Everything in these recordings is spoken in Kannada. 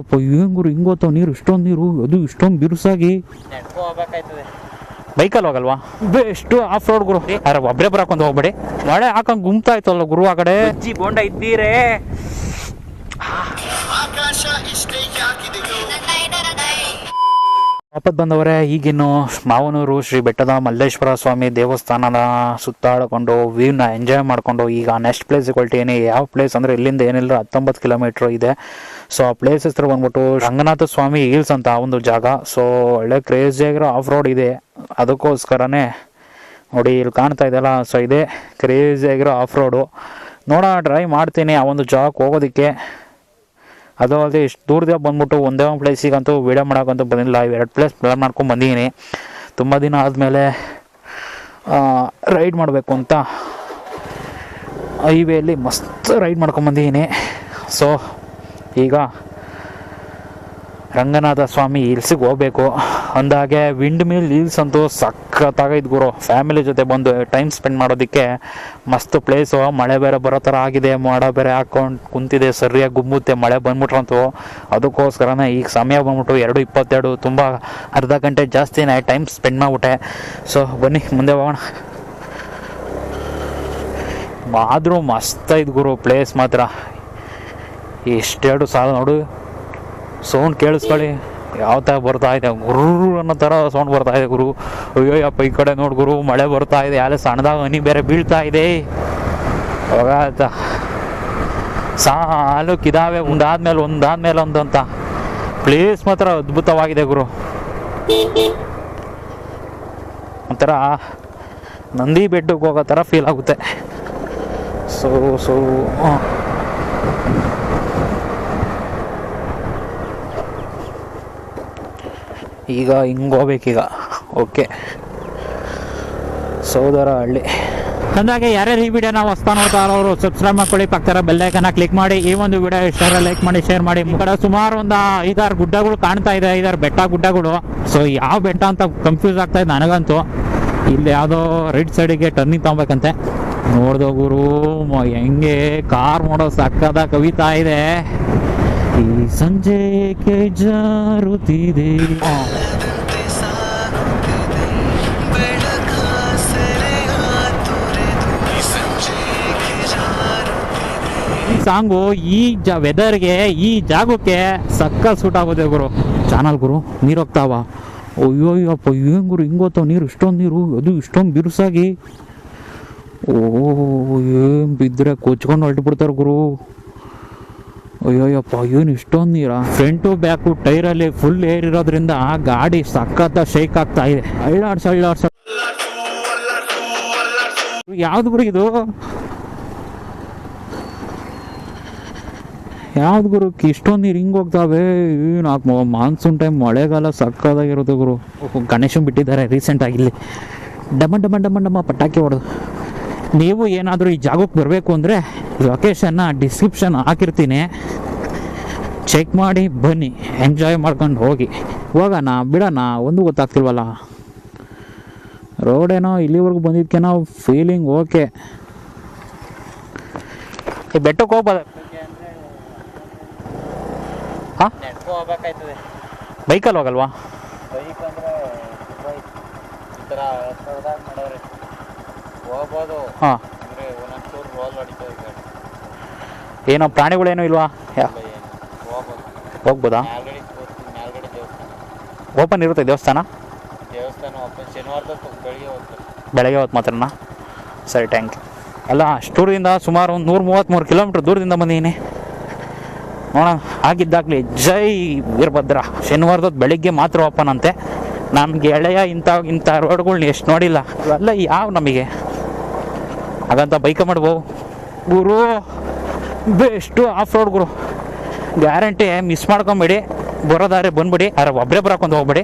ಅಪ್ಪ ಏನ್ ಗುರು ಹಿಂಗ್ ಹೋಗ್ತಾವ ನೀರು? ಇಷ್ಟೊಂದು ನೀರು ಅದು ಇಷ್ಟೊಂದು ಬಿರುಸಾಗಿ. ಬೈಕಲ್ಲಿ ಹೋಗಲ್ವಾ? ಎಷ್ಟು ಆಫ್ ರೋಡ್ ಗುರು. ಯಾರ ಒಬ್ಬರೇ ಬರಾಕೊಂಡ್ ಹೋಗ್ಬೇಡಿ. ಮಳೆ ಹಾಕಂಗ್ ಗುಮ್ತಾ ಇತ್ತಲ್ಲ ಗುರು ಆ ಕಡೆ. ಬೋಂಡ ಇದ್ದೀರೇ. ವಾಪಸ್ ಬಂದವರೇ, ಈಗಿನ್ನು ಮಾವನೂರು ಶ್ರೀ ಬೆಟ್ಟದ ಮಲ್ಲೇಶ್ವರ ಸ್ವಾಮಿ ದೇವಸ್ಥಾನದ ಸುತ್ತಾಡಿಕೊಂಡು ವ್ಯೂನ ಎಂಜಾಯ್ ಮಾಡಿಕೊಂಡು, ಈಗ ನೆಕ್ಸ್ಟ್ ಪ್ಲೇಸ್ ಹೊಲ್ಟೀನಿ ಯಾವ ಪ್ಲೇಸ್ ಅಂದರೆ ಇಲ್ಲಿಂದ ಏನಿಲ್ಲ, ಹತ್ತೊಂಬತ್ತು ಕಿಲೋಮೀಟ್ರ್ ಇದೆ. ಸೊ ಆ ಪ್ಲೇಸ್ ಹೆಸರು ಬಂದ್ಬಿಟ್ಟು ರಂಗನಾಥ ಸ್ವಾಮಿ ಹೀಲ್ಸ್ ಅಂತ ಒಂದು ಜಾಗ. ಸೊ ಒಳ್ಳೆ ಕ್ರೇಜಿಯಾಗಿರೋ ಆಫ್ ರೋಡ್ ಇದೆ. ಅದಕ್ಕೋಸ್ಕರನೇ ನೋಡಿ, ಇಲ್ಲಿ ಕಾಣ್ತಾ ಇದೆಯಲ್ಲ? ಸೊ ಇದೇ ಕ್ರೇಜಿಯಾಗಿರೋ ಆಫ್ ರೋಡು ನೋಡೋಣ ಟ್ರೈ ಮಾಡ್ತೀನಿ ಆ ಒಂದು ಜಾಗಕ್ಕೆ ಹೋಗೋದಕ್ಕೆ. ಅದು ಅಲ್ಲದೆ ಇಷ್ಟು ದೂರದ ಬಂದ್ಬಿಟ್ಟು ಒಂದೇ ಒಂದು ಪ್ಲೇಸಿಗಂತೂ ವೀಡಿಯೋ ಮಾಡೋಕ್ಕಂತೂ ಬಂದಿಲ್ಲ. ಎರಡು ಪ್ಲೇಸ್ ಪ್ಲಾನ್ ಮಾಡ್ಕೊಂಡು ಬಂದಿದ್ದೀನಿ ತುಂಬ ದಿನ ಆದಮೇಲೆ ರೈಡ್ ಮಾಡಬೇಕು ಅಂತ ಹೈವೇಲಿ ಮಸ್ತ್ ರೈಡ್ ಮಾಡ್ಕೊಂಬಂದಿದ್ದೀನಿ ಸೊ ಈಗ ರಂಗನಾಥ ಸ್ವಾಮಿ ಹಿಲ್ಸಿಗೆ ಹೋಗ್ಬೇಕು. ಅಂದಾಗೆ ವಿಂಡ್ ಮಿಲ್ ಹಿಲ್ಸ್ ಅಂತೂ ಸಖತ್ತಾಗೈದು ಗುರು. ಫ್ಯಾಮಿಲಿ ಜೊತೆ ಬಂದು ಟೈಮ್ ಸ್ಪೆಂಡ್ ಮಾಡೋದಕ್ಕೆ ಮಸ್ತ್ ಪ್ಲೇಸು ಮಳೆ ಬೇರೆ ಬರೋ ಥರ ಆಗಿದೆ. ಮೋಡ ಬೇರೆ ಹಾಕೊಂಡು ಕುಂತಿದೆ. ಸರಿಯಾಗಿ ಗುಮ್ಮುತ್ತೆ. ಮಳೆ ಬಂದ್ಬಿಟ್ರಂತೂ ಅದಕ್ಕೋಸ್ಕರನೇ ಈಗ ಸಮಯ ಬಂದ್ಬಿಟ್ಟು ಎರಡು ಇಪ್ಪತ್ತೆರಡು, ತುಂಬ ಅರ್ಧ ಗಂಟೆ ಜಾಸ್ತಿನೇ ಟೈಮ್ ಸ್ಪೆಂಡ್ ಮಾಡಿಬಿಟ್ಟೆ. ಸೊ ಬನ್ನಿ, ಮುಂದೆ ಹೋಗೋಣ. ಆದರೂ ಮಸ್ತ್ ಗುರು ಪ್ಲೇಸ್ ಮಾತ್ರ. ಎಷ್ಟೆರಡು ಸಾಲ ನೋಡು. ಸೌಂಡ್ ಕೇಳಿಸ್ಕೊಳ್ಳಿ. ಯಾವ ಥರ ಬರ್ತಾ ಇದೆ? ಗುರು ಅನ್ನೋ ಥರ ಸೌಂಡ್ ಬರ್ತಾ ಇದೆ ಗುರು. ಅಯ್ಯೋಯಪ್ಪ ಈ ಕಡೆ ನೋಡಿ ಗುರು, ಮಳೆ ಬರ್ತಾ ಇದೆ. ಯಾಲೆ ಸಣ್ಣದಾಗ ಹನಿ ಬೇರೆ ಬೀಳ್ತಾ ಇದೆ. ಅವಾಗ ಸಾಲಕ್ಕಿದಾವೆ ಒಂದಾದ್ಮೇಲೆ ಒಂದಾದ್ಮೇಲೆ ಒಂದಂತ. ಪ್ಲೇಸ್ ಮಾತ್ರ ಅದ್ಭುತವಾಗಿದೆ ಗುರು. ಒಂಥರ ನಂದಿ ಬೆಟ್ಟಕ್ಕೆ ಹೋಗೋ ಥರ ಫೀಲ್ ಆಗುತ್ತೆ. ಸೊ ಸೊ ಈಗ ಹಿಂಗೆ ಹೋಗ್ಬೇಕೀಗ ಓಕೆ. ಸೌದರ ಹಳ್ಳಿ. ಅಂದಾಗೆ ಯಾರ್ಯಾರು ಈ ವಿಡಿಯೋ ನಾವು ಹೊಸ್ತಾ ನೋಡ್ತಾ ಇರೋರು ಸಬ್ಸ್ಕ್ರೈಬ್ ಮಾಡ್ಕೊಳ್ಳಿ ಪಕ್ಕದ ಬೆಲ್ಲೈಕನ್ನ ಕ್ಲಿಕ್ ಮಾಡಿ, ಈ ಒಂದು ವಿಡಿಯೋ ಇಷ್ಟ ಲೈಕ್ ಮಾಡಿ ಶೇರ್ ಮಾಡಿ. ಈ ಕಡೆ ಸುಮಾರು ಒಂದು ಐದಾರು ಗುಡ್ಡಗಳು ಕಾಣ್ತಾ ಇದೆ, ಐದಾರು ಬೆಟ್ಟ ಗುಡ್ಡಗಳು. ಸೊ ಯಾವ ಬೆಟ್ಟ ಅಂತ ಕನ್ಫ್ಯೂಸ್ ಆಗ್ತಾ ಇದೆ ನನಗಂತೂ. ಇಲ್ಲಿ ಯಾವುದೋ ರೈಟ್ ಸೈಡಿಗೆ ಟರ್ನಿಂಗ್ ತಗೊಬೇಕಂತೆ. ನೋಡ್ದೋಗುರು ಹೆಂಗೆ ಕಾರ್ ಮಾಡೋ ಸಕ್ಕದ ಕವಿತಾ ಇದೆ. ಈ ಸಂಜೆಗೆ ಜಾರುತ್ತಿದೆ. ಸಾಂಗು ಈ ಜ ವೆದರ್ಗೆ ಈ ಜಾಗಕ್ಕೆ ಸಕ್ಕ ಸೂಟ್ ಆಗೋದೆ ಗುರು. ಚಾನಲ್ ಗುರು, ನೀರು ಹೋಗ್ತಾವ. ಅಯ್ಯೋ, ಅಯ್ಯಪ್ಪ, ಏನು ಗುರು, ಹಿಂಗ್ ಗೊತ್ತಾವ ನೀರು? ಇಷ್ಟೊಂದು ನೀರು, ಅದು ಇಷ್ಟೊಂದು ಬಿರುಸಾಗಿ. ಓ, ಏನ್ ಬಿದ್ದರೆ ಕೊಚ್ಕೊಂಡು ಹೊರಟುಬಿಡ್ತಾರೆ ಗುರು. ಅಯ್ಯೋಯಪ್ಪ ಏನು ಇಷ್ಟೊಂದು ನೀರ? ಫ್ರಂಟು ಬ್ಯಾಕು ಟೈರಲ್ಲಿ ಫುಲ್ ಏರ್ ಇರೋದ್ರಿಂದ ಆ ಗಾಡಿ ಸಖತ್ತ ಶೇಕ್ ಆಗ್ತಾ ಇದೆ. ಅಳ್ಳಾಡ್ಸ ಅಳ್ಳಾಡ್ಸ ಯಾವ್ದು ಗುರು ಇದು? ಯಾವ್ದು ಗುರು? ಇಷ್ಟೊಂದು ನೀರು ಹಿಂಗೆ ಹೋಗ್ತಾವೆ. ಏನು ಮಾನ್ಸೂನ್ ಟೈಮ್ ಮಳೆಗಾಲ ಸಕ್ಕದಾಗಿರುತ್ತೆ ಗುರು. ಗಣೇಶನ್ ಬಿಟ್ಟಿದ್ದಾರೆ ರೀಸೆಂಟಾಗಿ ಇಲ್ಲಿ. ಡಮ ಡಮ ಡಮ ಡಮ ಪಟಾಕಿ ಹೊಡೆದು. ನೀವು ಏನಾದರೂ ಈ ಜಾಗಕ್ಕೆ ಬರಬೇಕು ಅಂದರೆ ಲೊಕೇಶನ್ನ ಡಿಸ್ಕ್ರಿಪ್ಷನ್ ಹಾಕಿರ್ತೀನಿ. ಚೆಕ್ ಮಾಡಿ ಬನ್ನಿ ಎಂಜಾಯ್ ಮಾಡ್ಕೊಂಡು ಹೋಗಿ. ಹೋಗೋಣ ಬಿಡೋಣ ಒಂದು ಗೊತ್ತಾಗ್ತಿಲ್ವಲ್ಲ? ರೋಡೇನೋ ಇಲ್ಲಿವರೆಗೂ ಬಂದಿದ್ಕೇನೋ ಫೀಲಿಂಗ್ ಓಕೆ ಈ ಬೆಟ್ಟಕ್ಕೆ ಹೋಗ್ಬೋದು ಹಾಂ? ಬೈಕಲ್ಲಿ ಹೋಗಲ್ವಾ? ಹಾಂ. ಏನೋ ಪ್ರಾಣಿಗಳೇನೂ ಇಲ್ವಾ? ಹೋಗ್ಬೋದು. ಓಪನ್ ಇರುತ್ತೆ ದೇವಸ್ಥಾನ? ಬೆಳಿಗ್ಗೆ ಹೊತ್ತು ಮಾತ್ರನಾ? ಸರಿ ಟ್ಯಾಂಕ್ ಯು ಅಲ್ಲ ಅಷ್ಟೂರಿಂದ ಸುಮಾರು ಒಂದು ನೂರ ಮೂವತ್ತ್ಮೂರು ಕಿಲೋಮೀಟ್ರ್ ದೂರದಿಂದ ಬಂದಿದ್ದೀನಿ ನೋಡೋಣ ಆಗಿದ್ದಾಗಲಿ ಜೈ ವೀರಭದ್ರ. ಶನಿವಾರದ ಬೆಳಿಗ್ಗೆ ಮಾತ್ರ ಓಪನ್ ಅಂತೆ. ನಮಗೆ ಎಳೆಯ ಇಂಥ ಇಂಥ ರೋಡ್ಗಳ್ನ ಎಷ್ಟು ನೋಡಿಲ್ಲ. ಅಲ್ಲ ಯಾವ ನಮಗೆ? ಹಾಗಂತ ಬೈಕ ಮಾಡ್ಬೋ ಗುರು ಬೆಸ್ಟು ಆಫ್ ರೋಡ್ ಗುರು. ಗ್ಯಾರಂಟಿ ಮಿಸ್ ಮಾಡ್ಕೊಂಬೇಡಿ ಬರೋದಾರೆ ಬಂದ್ಬಿಡಿ ಅರೆ ಒಬ್ಬರೇ ಬರಕೊಂಡು ಹೋಗ್ಬಿಡಿ.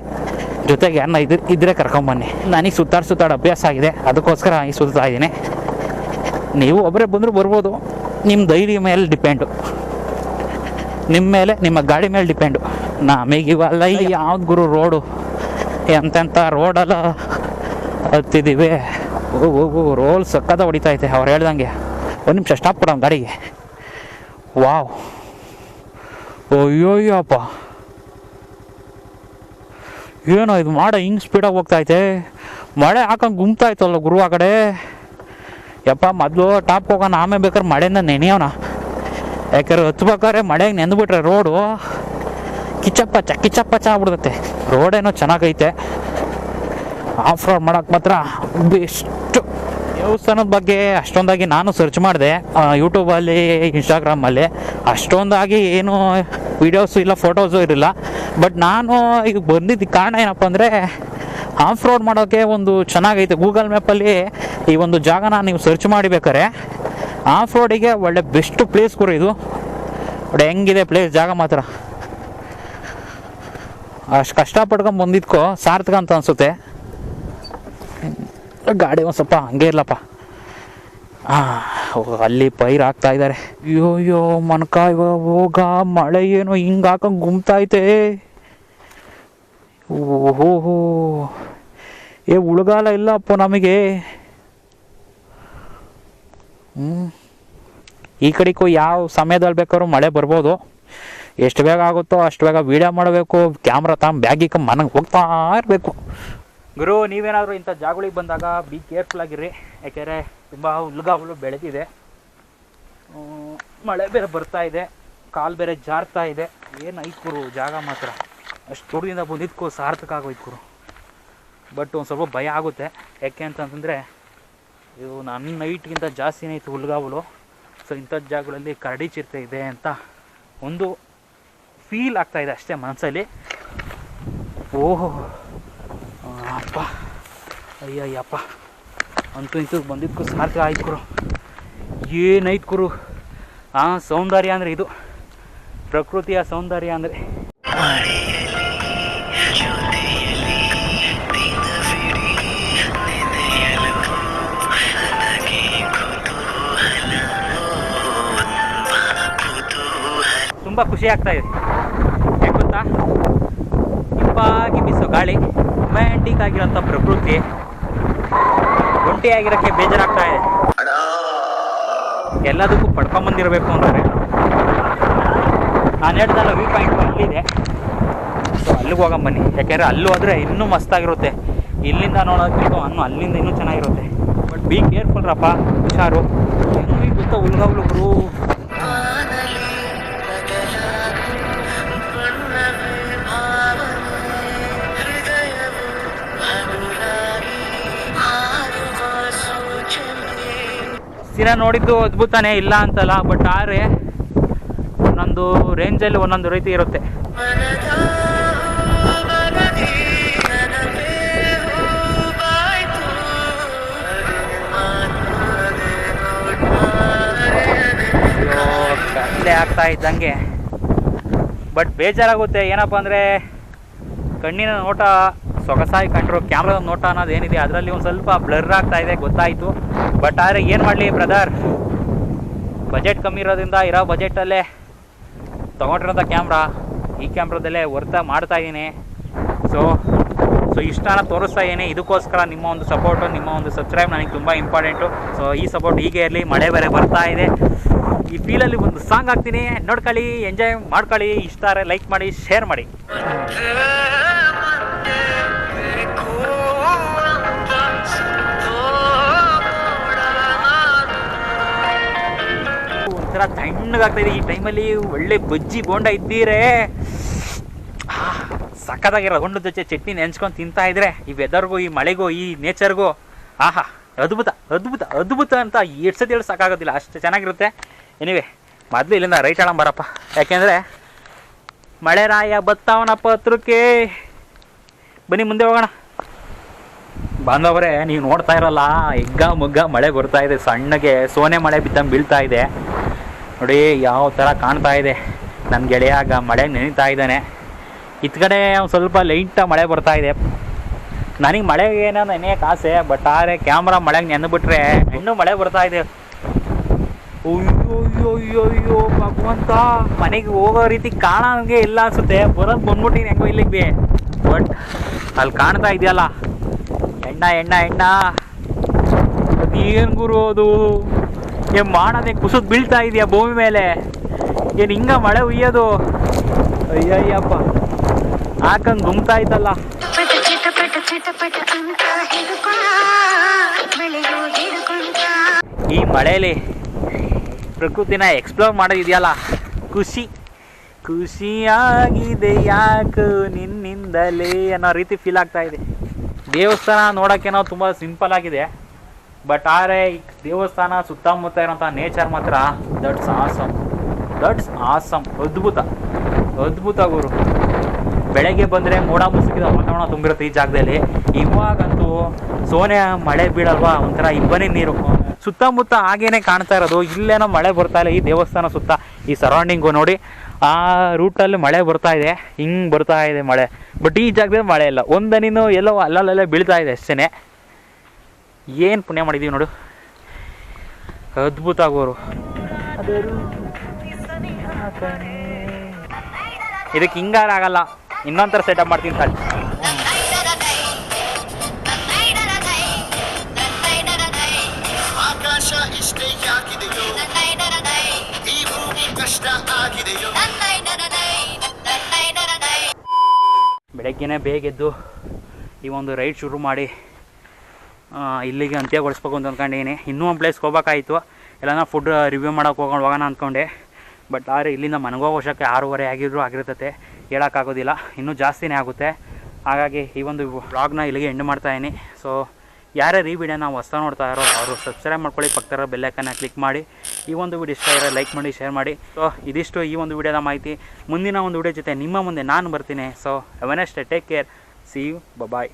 ಜೊತೆಗೆ ಯಾರನ್ನ ಇದ್ರ ಇದ್ರೆ ಕರ್ಕೊಂಬನ್ನಿ ನನಗೆ ಸುತ್ತಾಡ್ ಸುತ್ತಾಡ ಅಭ್ಯಾಸ ಆಗಿದೆ. ಅದಕ್ಕೋಸ್ಕರ ಈ ಸುತ್ತಾ ಇದ್ದೀನಿ. ನೀವು ಒಬ್ಬರೇ ಬಂದರೂ ಬರ್ಬೋದು. ನಿಮ್ಮ ಧೈರ್ಯ ಮೇಲೆ ಡಿಪೆಂಡು ನಿಮ್ಮ ಮೇಲೆ ನಿಮ್ಮ ಗಾಡಿ ಮೇಲೆ ಡಿಪೆಂಡು ನಮಗೆ ಇವೆಲ್ಲ ಯಾವ್ದು ಗುರು ರೋಡು ಎಂತೆಂಥ ರೋಡೆಲ್ಲ ಹತ್ತಿದ್ದೀವಿ ಓ ಹೋಗು ರೋಲ್ ಸಕ್ಕದ ಐತೆ ಅವ್ರು ಹೇಳ್ದಂಗೆ. ಒಂದು ನಿಮಿಷ ಸ್ಟಾಪ್ ಕೊಡೋಣ ಗಾಡಿಗೆ. ವಾವ್. ಅಯ್ಯೋಯ್ಯಪ್ಪ. ಏನೋ ಇದು ಮಾಡ ಹಿಂಗೆ ಸ್ಪೀಡಾಗಿ ಹೋಗ್ತೈತೆ. ಮಳೆ ಹಾಕಂಗೆ ಗುಮ್ತಾಯ್ತಲ್ಲ ಗುರು ಆ ಕಡೆ. ಯಪ್ಪ, ಮೊದಲು ಟಾಪ್ ಹೋಗೋಣ, ಆಮೇಲೆ ಬೇಕಾದ್ರೆ ಮಳೆಯಿಂದ ನೆನೆಯೋಣ. ಯಾಕಂದ್ರೆ ಹತ್ಬೇಕಾದ್ರೆ ಮಳೆಗೆ ನೆಂದ್ಬಿಟ್ರೆ ರೋಡು ಕಿಚ್ಚಪ್ಪ ಚ ಕಿಚ್ಚಪ್ಪ ಆಗ್ಬಿಡ್ತೈತೆ. ರೋಡೇನೋ ಚೆನ್ನಾಗೈತೆ. ಆಫ್ ರೋಡ್ ಮಾಡೋಕ್ಕೆ ಮಾತ್ರ ಬೆಸ್ಟು ದೇವಸ್ಥಾನದ ಬಗ್ಗೆ ಅಷ್ಟೊಂದಾಗಿ ನಾನು ಸರ್ಚ್ ಮಾಡಿದೆ. ಯೂಟ್ಯೂಬಲ್ಲಿ ಇನ್ಸ್ಟಾಗ್ರಾಮಲ್ಲಿ ಅಷ್ಟೊಂದಾಗಿ ಏನು ವೀಡಿಯೋಸು ಇಲ್ಲ ಫೋಟೋಸು ಇರಲಿಲ್ಲ. ಬಟ್ ನಾನು ಈಗ ಬಂದಿದ್ದ ಕಾರಣ ಏನಪ್ಪ ಅಂದರೆ ಆಫ್ ರೋಡ್ ಮಾಡೋಕ್ಕೆ ಒಂದು ಚೆನ್ನಾಗೈತೆ. ಗೂಗಲ್ ಮ್ಯಾಪಲ್ಲಿ ಈ ಒಂದು ಜಾಗನ ನೀವು ಸರ್ಚ್ ಮಾಡಿಬೇಕಾರೆ ಆಫ್ ರೋಡಿಗೆ ಒಳ್ಳೆ ಬೆಸ್ಟ್ ಪ್ಲೇಸ್ ಕೂಡ ಇದು. ಒಳ್ಳೆ ಹೆಂಗಿದೆ ಪ್ಲೇಸ್ ಜಾಗ ಮಾತ್ರ? ಅಷ್ಟು ಕಷ್ಟಪಟ್ಕೊಂಡು ಬಂದಿದ್ಕೋ ಸಾರ್ಥಕ ಅಂತ ಅನಿಸುತ್ತೆ. ಗಾಡಿ ಒಂದು ಸ್ವಲ್ಪ ಹಂಗೆ ಇರ್ಲಪ್ಪ. ಅಲ್ಲಿ ಪೈರ್ ಹಾಕ್ತಾ ಇದ್ದಾರೆ ಅಯ್ಯೋ ಅಯ್ಯೋ, ಮನ್ಕ ಹೋಗ, ಮಳೆ ಏನೋ ಹಿಂಗೆ ಹಾಕಂಗೆ ಗುಮ್ತೈತೆ ಓಹೋ ಏ, ಉಳ್ಗಾಲ ಇಲ್ಲಪ್ಪ ನಮಗೆ. ಹ್ಞೂ ಈ ಕಡೆಗೂ ಯಾವ ಸಮಯದಲ್ಲಿ ಬೇಕಾದ್ರೂ ಮಳೆ ಬರ್ಬೋದು. ಎಷ್ಟು ಬೇಗ ಆಗುತ್ತೋ ಅಷ್ಟು ಬೇಗ ವೀಡಿಯೋ ಮಾಡಬೇಕು. ಕ್ಯಾಮ್ರಾ ತಮ್ಮ ಬ್ಯಾಗಿಗೆ ಮನಗೆ ಹೋಗ್ತಾ ಇರಬೇಕು. ಗುರು, ನೀವೇನಾದರೂ ಇಂಥ ಜಾಗಗಳಿಗೆ ಬಂದಾಗ ಬಿ ಕೇರ್ಫುಲ್ ಆಗಿರ್ರಿ. ಯಾಕೆಂದರೆ ತುಂಬ ಹುಲ್ಗಾವಲು ಬೆಳೆದಿದೆ. ಮಳೆ ಬೇರೆ ಬರ್ತಾ ಇದೆ. ಕಾಲು ಬೇರೆ ಜಾರ್ತಾ ಇದೆ. ಏನು ಐತ್ ಗುರು, ಜಾಗ ಮಾತ್ರ. ಅಷ್ಟು ದೂರದಿಂದ ಬಂದಿದ್ಕೋ ಸಾರ್ಥಕ ಆಗೋಯ್ತು ಗುರು. ಬಟ್ ಒಂದು ಸ್ವಲ್ಪ ಭಯ ಆಗುತ್ತೆ. ಯಾಕೆ ಅಂತಂತಂದರೆ ಇದು ನನ್ನ ನೈಟ್ಗಿಂತ ಜಾಸ್ತಿನೇ ಇತ್ತು ಹುಲ್ಗಾವಲು ಸೊ ಇಂಥ ಜಾಗಗಳಲ್ಲಿ ಕರಡಿ ಚಿರತೆ ಇದೆ ಅಂತ ಒಂದು ಫೀಲ್ ಆಗ್ತಾಯಿದೆ ಅಷ್ಟೇ ಮನಸ್ಸಲ್ಲಿ ಓಹೋ. ಅಪ್ಪ ಅಯ್ಯಯ್ಯಪ್ಪ. ಅಂತೂ ಇಂತೂ ಬಂದಿದ್ದಕ್ಕೂ ಸಾರ್ಥಕ ಆಯ್ತು ಕುರು ಏನಾಯ್ತು ಕುರು ಆ ಸೌಂದರ್ಯ ಅಂದರೆ ಇದು. ಪ್ರಕೃತಿಯ ಸೌಂದರ್ಯ ಅಂದರೆ. ತುಂಬ ಖುಷಿ ಆಗ್ತಾ ಇದೆ. ಯಾಕೆ ಗೊತ್ತಾ? ಇಂಪಾಗಿ ಗಾಳಿ. ರೊಮ್ಯಾಂಟಿಕ್ ಆಗಿರೋಂಥ ಪ್ರಕೃತಿ ಒಂಟಿಯಾಗಿರೋಕ್ಕೆ ಬೇಜಾರಾಗ್ತಾ ಇದೆ. ಎಲ್ಲದಕ್ಕೂ ಪಡ್ಕೊಂಬಂದಿರಬೇಕು ಅಂತಾರೆ. ನಾನು ಹೇಳ್ದಲ್ಲ ವ್ಯೂ ಪಾಯಿಂಟ್ ಅಲ್ಲಿದೆ. ಸೊ ಅಲ್ಲಿಗೆ ಹೋಗಂ ಬನ್ನಿ. ಯಾಕೆಂದರೆ ಅಲ್ಲೂ ಹೋದರೆ ಇನ್ನೂ ಮಸ್ತಾಗಿರುತ್ತೆ. ಇಲ್ಲಿಂದ ನೋಡೋದಕ್ಕಿಂತ ಅನ್ನು ಅಲ್ಲಿಂದ ಇನ್ನೂ ಚೆನ್ನಾಗಿರುತ್ತೆ. ಬಟ್ ಬಿ ಕೇರ್ಫುಲ್ ರಪ್ಪ, ಹುಷಾರು. ಹೆಂಗೆ ಗೊತ್ತಾ ಹುಲ್ಗಾವ್ಲುಗಳು ಸ್ಥಿರ ನೋಡಿದ್ದು ಅದ್ಭುತನೇ, ಇಲ್ಲ ಅಂತಲ್ಲ ಬಟ್ ಆದರೆ ಒಂದೊಂದು ರೇಂಜಲ್ಲಿ ಒಂದೊಂದು ರೀತಿ ಇರುತ್ತೆ. ಆಗ್ತಾ ಇದ್ದಂಗೆ. ಬಟ್ ಬೇಜಾರಾಗುತ್ತೆ, ಏನಪ್ಪ ಅಂದರೆ ಕಣ್ಣಿನ ನೋಟ ಸೊಗಸಾಗಿ ಕಂಡ್ರು, ಕ್ಯಾಮ್ರಾದ ನೋಟ ಅನ್ನೋದು ಏನಿದೆ, ಅದರಲ್ಲಿ ಒಂದು ಸ್ವಲ್ಪ ಬ್ಲರ್ ಆಗ್ತಾ ಇದೆ, ಗೊತ್ತಾಯಿತು. ಬಟ್ ಆದರೆ ಏನು ಮಾಡಲಿ ಬ್ರದರ್ ಬಜೆಟ್ ಕಮ್ಮಿ ಇರೋದ್ರಿಂದ ಇರೋ ಬಜೆಟಲ್ಲೇ ತೊಗೊಂಡಿರೋಂಥ ಕ್ಯಾಮ್ರಾ ಈ ಕ್ಯಾಮ್ರಾದಲ್ಲೇ ವರ್ತ ಮಾಡ್ತಾ ಇದ್ದೀನಿ ಸೊ ಸೊ ಇಷ್ಟನ ತೋರಿಸ್ತಾ ಇದ್ದೀನಿ ಇದಕ್ಕೋಸ್ಕರ ನಿಮ್ಮ ಒಂದು ಸಪೋರ್ಟು ನಿಮ್ಮ ಒಂದು ಸಬ್ಸ್ಕ್ರೈಬ್ ನನಗೆ ತುಂಬ ಇಂಪಾರ್ಟೆಂಟು ಸೊ ಈ ಸಪೋರ್ಟ್ ಹೀಗೆ ಇರಲಿ, ಮಳೆ ಬೇರೆ ಬರ್ತಾ ಇದೆ. ಈ ಫೀಲಲ್ಲಿ ಒಂದು ಸಾಂಗ್ ಹಾಕ್ತೀನಿ. ನೋಡ್ಕೊಳ್ಳಿ ಎಂಜಾಯ್ ಮಾಡ್ಕೊಳ್ಳಿ. ಇಷ್ಟ ಲೈಕ್ ಮಾಡಿ ಶೇರ್ ಮಾಡಿ. ಒಂಥರ ತಣ್ಣಗಾಗ್ತಾ ಇದೆ ಈ ಟೈಮಲ್ಲಿ ಒಳ್ಳೆ ಬಜ್ಜಿ ಬೋಂಡ ಇದ್ದೀರೇ. ಸಖತ್ತಾಗಿರೋ ಹೊಂಡು ಜೊತೆ ಚಟ್ನಿ ನೆನ್ಸ್ಕೊಂಡು ತಿಂತಾ ಇದ್ರೆ ಈ ವೆದರ್ಗೂ ಈ ಮಳೆಗೂ, ಈ ನೇಚರ್ಗೂ ಆಹಾ, ಅದ್ಭುತ ಅದ್ಭುತ ಅದ್ಭುತ ಅಂತ ಎಷ್ಟು ಸತಿ ಹೇಳಿ ಸಾಕಾಗೋದಿಲ್ಲ. ಅಷ್ಟು ಚೆನ್ನಾಗಿರುತ್ತೆ. ಎನಿವೆ ಮೊದಲು ಇಲ್ಲಿಂದ ರೈಟ್ ಬರಪ್ಪ. ಯಾಕೆಂದರೆ ಮಳೆ ರಾಯ ಬತ್ತಾವನಪ್ಪ ಹತ್ರಕ್ಕೆ ಬನ್ನಿ, ಮುಂದೆ ಹೋಗೋಣ. ಬಾಂಧವರೇ, ನೀವು ನೋಡ್ತಾ ಇರಲ್ಲ, ಎಗ್ಗ, ಮುಗ್ಗ ಮಳೆ ಬರ್ತಾ ಇದೆ. ಸಣ್ಣಗೆ ಸೋನೆ ಮಳೆ ಬಿದ್ದಂಗೆ ಬೀಳ್ತಾ ಇದೆ. ನೋಡಿ ಯಾವ ಥರ ಕಾಣ್ತಾ ಇದೆ. ನನ್ನ ಗೆಳೆಯಾಗ ಮಳೆ ನೆನೀತಾ ಇದ್ದಾನೆ. ಇತ್ ಕಡೆ ಸ್ವಲ್ಪ ಲೈಟಾಗಿ ಮಳೆ ಬರ್ತಾ ಇದೆ. ನನಗೆ ಮಳೆ ಏನೋ ನೆನೆಯಕ್ಕೆ ಆಸೆ ಬಟ್ ಆದರೆ ಕ್ಯಾಮ್ರಾ ಮಳೆಗೆ ನೆನೆಬಿಟ್ರೆ ಇನ್ನೂ ಮಳೆ ಬರ್ತಾ ಇದೆ. ಅಯ್ಯೋ ಭಗವಂತ! ಮನೆಗೆ ಹೋಗೋ ರೀತಿ ಕಾಣೋಂಗೆ ಇಲ್ಲ ಅನ್ಸುತ್ತೆ. ಬರೋದು ಬಂದ್ಬಿಟ್ಟಿನಿ ಹೆಂಗೋ ಇಲ್ಲಿಗೆ ಬಟ್ ಅಲ್ಲಿ ಕಾಣ್ತಾ ಇದೆಯಲ್ಲ. ಎಣ್ಣ ಎಣ್ಣ ಎಣ್ಣ. ಅದೇನು ಗುರು ಅದು? ಏನ್ ಮಾಡೋದೇ ಕುಸಿದು ಬೀಳ್ತಾ ಇದೆಯಾ ಭೂಮಿ ಮೇಲೆ? ಏನು ಹಿಂಗ ಮಳೆ ಉಯ್ಯೋದು ಅಯ್ಯಯ್ಯಪ್ಪ. ಹಾಕಂಗ್ ಗುಮ್ತಾ ಹಿಡ್ಕೊಂಡ ಈ ಮಳೆಯಲ್ಲಿ ಪ್ರಕೃತಿನ ಎಕ್ಸ್ಪ್ಲೋರ್ ಮಾಡೋದಿದೆಯಲ್ಲ? ಖುಷಿ. ಖುಷಿಯಾಗಿದೆ ಯಾಕೆ ನಿನ್ನಿಂದಲೇ ಅನ್ನೋ ರೀತಿ ಫೀಲ್ ಆಗ್ತಾ ಇದೆ. ದೇವಸ್ಥಾನ ನೋಡೋಕ್ಕೇನೋ ತುಂಬ ಸಿಂಪಲ್ ಆಗಿದೆ. ಬಟ್ ಆದರೆ ಈ ದೇವಸ್ಥಾನ ಸುತ್ತಮುತ್ತ ಇರೋಂಥ ನೇಚರ್ ಮಾತ್ರ ದಟ್ಸ್ ಆಸಮ್ ದಟ್ಸ್ ಆಸಮ್ ಅದ್ಭುತ. ಅದ್ಭುತ ಗುರು. ಬೆಳಗ್ಗೆ ಬಂದರೆ ಮೋಡ ಮುಸುಕಿದ ವಾತಾವರಣ ತುಂಬಿರುತ್ತೆ ಈ ಜಾಗದಲ್ಲಿ. ಇವಾಗಂತೂ ಸೋನೆ ಮಳೆ ಬೀಳಲ್ವಾ? ಒಂಥರ ಇಬ್ಬನಿ ನೀರು. ಸುತ್ತಮುತ್ತ ಹಾಗೇನೆ ಕಾಣ್ತಾ ಇರೋದು. ಇಲ್ಲೇನೋ ಮಳೆ ಬರ್ತಾ ಇಲ್ಲ ಈ ದೇವಸ್ಥಾನ ಸುತ್ತ. ಈ ಸರೌಂಡಿಂಗು ನೋಡಿ. ಆ ರೂಟಲ್ಲಿ ಮಳೆ ಬರ್ತಾ ಇದೆ. ಹಿಂಗೆ ಬರ್ತಾ ಇದೆ ಮಳೆ. ಬಟ್ ಈ ಜಾಗದಲ್ಲಿ ಮಳೆ ಇಲ್ಲ. ಒಂದನಿನೂ ಎಲ್ಲೋ ಅಲ್ಲಲ್ಲೇ ಬೀಳ್ತಾ ಇದೆ ಅಷ್ಟೇ ಏನು ಪುಣ್ಯ ಮಾಡಿದ್ದೀವಿ ನೋಡು. ಅದ್ಭುತ ಆಗೋರು. ಇದಕ್ಕೆ ಹಿಂಗಾರ ಆಗಲ್ಲ. ಇನ್ನೊಂಥರ ಸೆಟಪ್ ಮಾಡ್ತೀನಿ ಸರ್ ಬೆಳಗ್ಗೆನೇ ಬೇಗ ಎದ್ದು ಈ ಒಂದು ರೈಡ್ ಶುರು ಮಾಡಿ ಇಲ್ಲಿಗೆ ಅಂತ್ಯಗೊಳಿಸ್ಬೇಕು ಅಂತ ಅಂದ್ಕೊಂಡಿದ್ದೀನಿ ಇನ್ನೂ ಒಂದು ಪ್ಲೇಸ್ಗೆ ಹೋಗ್ಬೇಕಾಯಿತು. ಎಲ್ಲನ ಫುಡ್ ರಿವ್ಯೂ ಮಾಡೋಕೆ ಹೋಗೋಣ ಹೋಗೋಣ ಅಂದ್ಕೊಂಡೆ ಬಟ್ ಆದರೆ ಇಲ್ಲಿಂದ ಮನೆಗೋ ವರ್ಷಕ್ಕೆ ಆರೂವರೆ ಆಗಿದ್ರು, ಆಗಿರ್ತತೆ. ಹೇಳೋಕ್ಕಾಗೋದಿಲ್ಲ. ಇನ್ನೂ ಜಾಸ್ತಿನೇ ಆಗುತ್ತೆ. ಹಾಗಾಗಿ ಈ ಒಂದು ವ್ಲಾಗ್ನ ಇಲ್ಲಿಗೆ ಎಂಡ್ ಮಾಡ್ತಾಯಿದ್ದೀನಿ ಸೊ ಯಾರ್ಯಾರು ಈ ವಿಡಿಯೋನ ಹೊಸ ನೋಡ್ತಾ ಇರೋ ಅವರು ಸಬ್ಸ್ಕ್ರೈಬ್ ಮಾಡ್ಕೊಳ್ಳಿ. ಪಕ್ಕದ ಬೆಲ್ಲೈಕನ್ನ ಕ್ಲಿಕ್ ಮಾಡಿ. ಈ ಒಂದು ವಿಡಿಯೋ ಇಷ್ಟ ಇರೋ ಲೈಕ್ ಮಾಡಿ ಶೇರ್ ಮಾಡಿ. ಸೊ ಇದಿಷ್ಟು ಈ ಒಂದು ವಿಡಿಯೋದ ಮಾಹಿತಿ. ಮುಂದಿನ ಒಂದು ವಿಡಿಯೋ ಜೊತೆ ನಿಮ್ಮ ಮುಂದೆ ನಾನು ಬರ್ತೀನಿ. So ಅವನೆಸ್ಟ್ take care see you bye